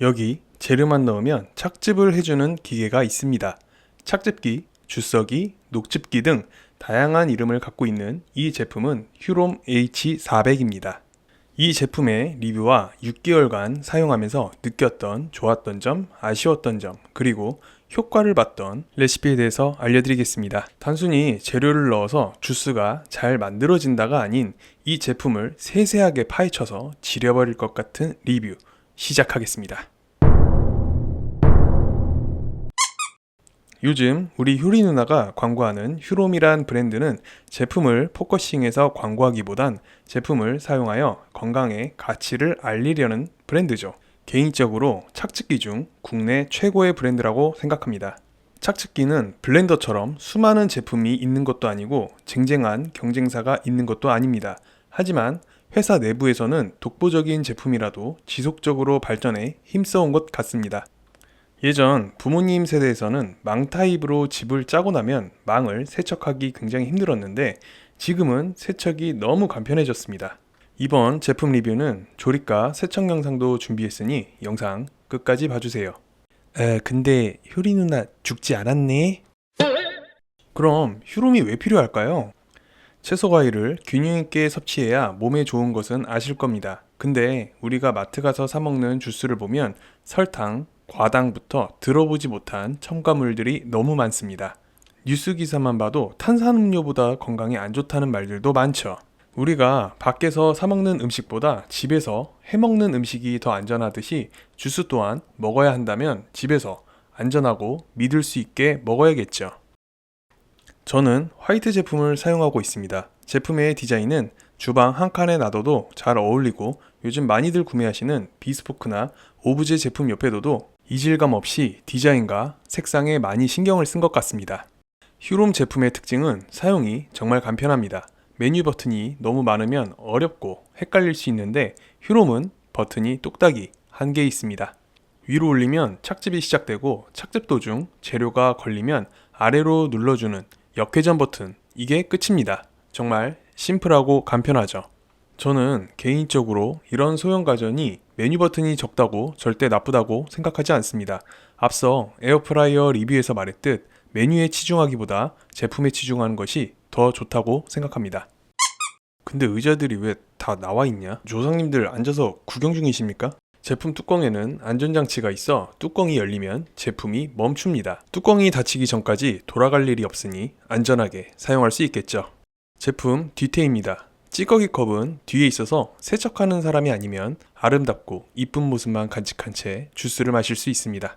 여기 재료만 넣으면 착즙을 해주는 기계가 있습니다. 착즙기, 주석기, 녹즙기 등 다양한 이름을 갖고 있는 이 제품은 휴롬 H400입니다. 이 제품의 리뷰와 6개월간 사용하면서 느꼈던 좋았던 점, 아쉬웠던 점, 그리고 효과를 봤던 레시피에 대해서 알려드리겠습니다. 단순히 재료를 넣어서 주스가 잘 만들어진다가 아닌 이 제품을 세세하게 파헤쳐서 지려버릴 것 같은 리뷰 시작하겠습니다. 요즘 우리 효리 누나가 광고하는 휴롬이란 브랜드는 제품을 포커싱해서 광고하기보단 제품을 사용하여 건강의 가치를 알리려는 브랜드죠. 개인적으로 착즙기 중 국내 최고의 브랜드라고 생각합니다. 착즙기는 블렌더처럼 수많은 제품이 있는 것도 아니고 쟁쟁한 경쟁사가 있는 것도 아닙니다. 하지만 회사 내부에서는 독보적인 제품이라도 지속적으로 발전해 힘써온 것 같습니다. 예전 부모님 세대에서는 망 타입으로 집을 짜고 나면 망을 세척하기 굉장히 힘들었는데 지금은 세척이 너무 간편해졌습니다. 이번 제품 리뷰는 조립과 세척 영상도 준비했으니 영상 끝까지 봐주세요. 에, 근데 효리 누나 죽지 않았네? 그럼 휴롬이 왜 필요할까요? 채소 과일을 균형 있게 섭취해야 몸에 좋은 것은 아실 겁니다. 근데 우리가 마트 가서 사 먹는 주스를 보면 설탕, 과당부터 들어보지 못한 첨가물들이 너무 많습니다. 뉴스 기사만 봐도 탄산음료보다 건강에 안 좋다는 말들도 많죠. 우리가 밖에서 사 먹는 음식보다 집에서 해 먹는 음식이 더 안전하듯이 주스 또한 먹어야 한다면 집에서 안전하고 믿을 수 있게 먹어야겠죠. 저는 화이트 제품을 사용하고 있습니다. 제품의 디자인은 주방 한 칸에 놔둬도 잘 어울리고 요즘 많이들 구매하시는 비스포크나 오브제 제품 옆에 둬도 이질감 없이 디자인과 색상에 많이 신경을 쓴 것 같습니다. 휴롬 제품의 특징은 사용이 정말 간편합니다. 메뉴 버튼이 너무 많으면 어렵고 헷갈릴 수 있는데 휴롬은 버튼이 뚝딱이 한 개 있습니다. 위로 올리면 착즙이 시작되고 착즙 도중 재료가 걸리면 아래로 눌러주는 역회전 버튼 이게 끝입니다. 정말 심플하고 간편하죠. 저는 개인적으로 이런 소형 가전이 메뉴 버튼이 적다고 절대 나쁘다고 생각하지 않습니다. 앞서 에어프라이어 리뷰에서 말했듯 메뉴에 치중하기보다 제품에 치중하는 것이 더 좋다고 생각합니다. 근데 의자들이 왜 다 나와 있냐? 조상님들 앉아서 구경 중이십니까? 제품 뚜껑에는 안전장치가 있어 뚜껑이 열리면 제품이 멈춥니다. 뚜껑이 닫히기 전까지 돌아갈 일이 없으니 안전하게 사용할 수 있겠죠. 제품 뒤태입니다. 찌꺼기 컵은 뒤에 있어서 세척하는 사람이 아니면 아름답고 이쁜 모습만 간직한 채 주스를 마실 수 있습니다.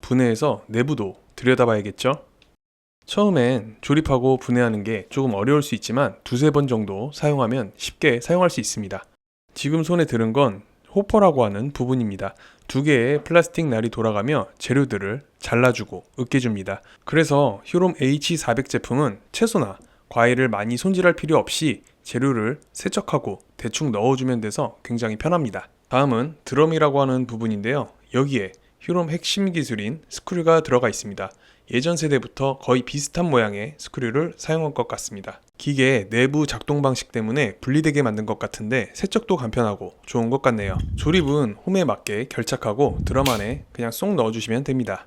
분해해서 내부도 들여다봐야겠죠? 처음엔 조립하고 분해하는 게 조금 어려울 수 있지만 두세 번 정도 사용하면 쉽게 사용할 수 있습니다. 지금 손에 들은 건 호퍼라고 하는 부분입니다. 두 개의 플라스틱 날이 돌아가며 재료들을 잘라주고 으깨줍니다. 그래서 휴롬 H400 제품은 채소나 과일을 많이 손질할 필요 없이 재료를 세척하고 대충 넣어주면 돼서 굉장히 편합니다. 다음은 드럼이라고 하는 부분인데요. 여기에 휴롬 핵심 기술인 스크류가 들어가 있습니다. 예전 세대부터 거의 비슷한 모양의 스크류를 사용한 것 같습니다. 기계 내부 작동 방식 때문에 분리되게 만든 것 같은데 세척도 간편하고 좋은 것 같네요. 조립은 홈에 맞게 결착하고 드럼 안에 그냥 쏙 넣어주시면 됩니다.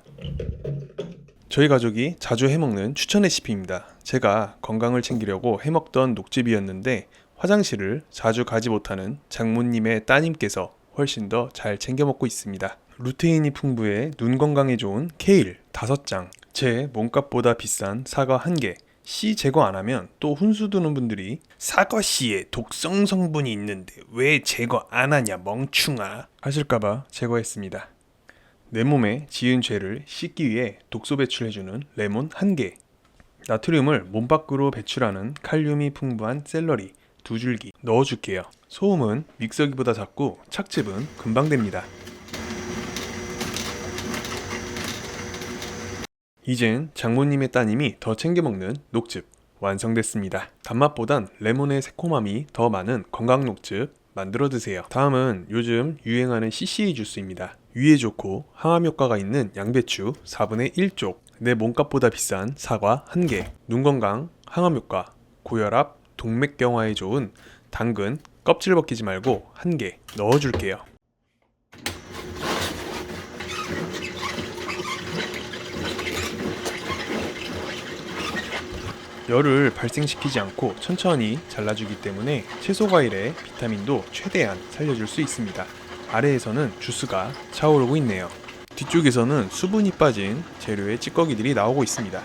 저희 가족이 자주 해먹는 추천 레시피입니다. 제가 건강을 챙기려고 해먹던 녹즙이었는데 화장실을 자주 가지 못하는 장모님의 따님께서 훨씬 더 잘 챙겨 먹고 있습니다. 루테인이 풍부해 눈 건강에 좋은 케일 5장, 제 몸값보다 비싼 사과 1개, 씨 제거 안 하면 또 훈수 두는 분들이 사과 씨에 독성 성분이 있는데 왜 제거 안 하냐 멍충아. 하실까봐 제거했습니다. 내 몸에 지은 죄를 씻기 위해 독소 배출해주는 레몬 1개. 나트륨을 몸 밖으로 배출하는 칼륨이 풍부한 샐러리 두 줄기 넣어줄게요. 소음은 믹서기보다 작고 착즙은 금방 됩니다 이젠 장모님의 따님이 더 챙겨 먹는 녹즙 완성됐습니다. 단맛보단 레몬의 새콤함이 더 많은 건강 녹즙 만들어 드세요. 다음은 요즘 유행하는 CCA 주스입니다. 위에 좋고 항암 효과가 있는 양배추 4분의 1쪽, 내 몸값보다 비싼 사과 1개, 눈 건강, 항암 효과, 고혈압, 동맥경화에 좋은 당근 껍질 벗기지 말고 1개 넣어줄게요. 열을 발생시키지 않고 천천히 잘라주기 때문에 채소 과일의 비타민도 최대한 살려줄 수 있습니다. 아래에서는 주스가 차오르고 있네요. 뒤쪽에서는 수분이 빠진 재료의 찌꺼기들이 나오고 있습니다.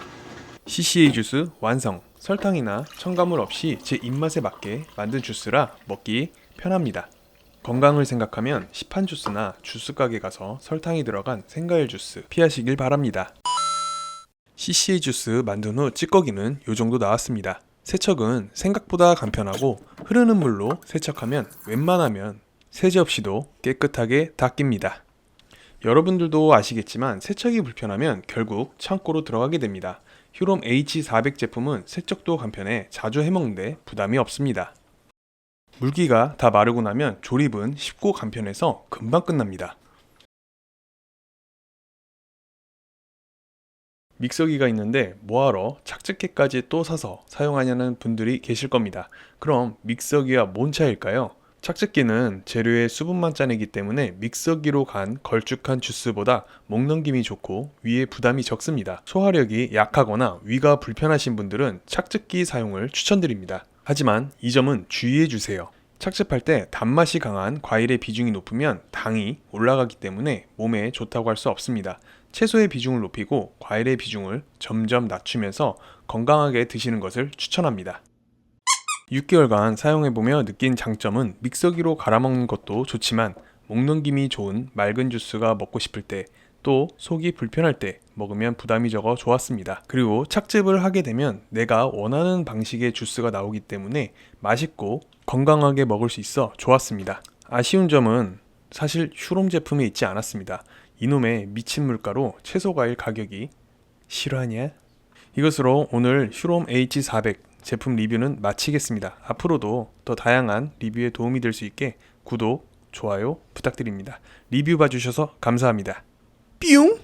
CCA 주스 완성. 설탕이나 첨가물 없이 제 입맛에 맞게 만든 주스라 먹기 편합니다. 건강을 생각하면 시판 주스나 주스 가게 가서 설탕이 들어간 생과일 주스 피하시길 바랍니다. CCA 주스 만든 후 찌꺼기는 요 정도 나왔습니다. 세척은 생각보다 간편하고 흐르는 물로 세척하면 웬만하면 세제 없이도 깨끗하게 닦입니다. 여러분들도 아시겠지만 세척이 불편하면 결국 창고로 들어가게 됩니다. 휴롬 H400 제품은 세척도 간편해 자주 해먹는데 부담이 없습니다. 물기가 다 마르고 나면 조립은 쉽고 간편해서 금방 끝납니다. 믹서기가 있는데 뭐하러 착즙기까지 또 사서 사용하냐는 분들이 계실 겁니다. 그럼 믹서기와 뭔 차이일까요? 착즙기는 재료의 수분만 짜내기 때문에 믹서기로 간 걸쭉한 주스보다 목 넘김이 좋고 위에 부담이 적습니다. 소화력이 약하거나 위가 불편하신 분들은 착즙기 사용을 추천드립니다. 하지만 이 점은 주의해 주세요. 착즙할 때 단맛이 강한 과일의 비중이 높으면 당이 올라가기 때문에 몸에 좋다고 할 수 없습니다. 채소의 비중을 높이고 과일의 비중을 점점 낮추면서 건강하게 드시는 것을 추천합니다. 6개월간 사용해보며 느낀 장점은 믹서기로 갈아먹는 것도 좋지만 목 넘김이 좋은 맑은 주스가 먹고 싶을 때 또 속이 불편할 때 먹으면 부담이 적어 좋았습니다. 그리고 착즙을 하게 되면 내가 원하는 방식의 주스가 나오기 때문에 맛있고 건강하게 먹을 수 있어 좋았습니다. 아쉬운 점은 사실 휴롬 제품에 있지 않았습니다. 이놈의 미친 물가로 채소 과일 가격이 실화냐? 이것으로 오늘 휴롬 H400 제품 리뷰는 마치겠습니다. 앞으로도 더 다양한 리뷰에 도움이 될 수 있게 구독, 좋아요 부탁드립니다. 리뷰 봐주셔서 감사합니다. 뿅!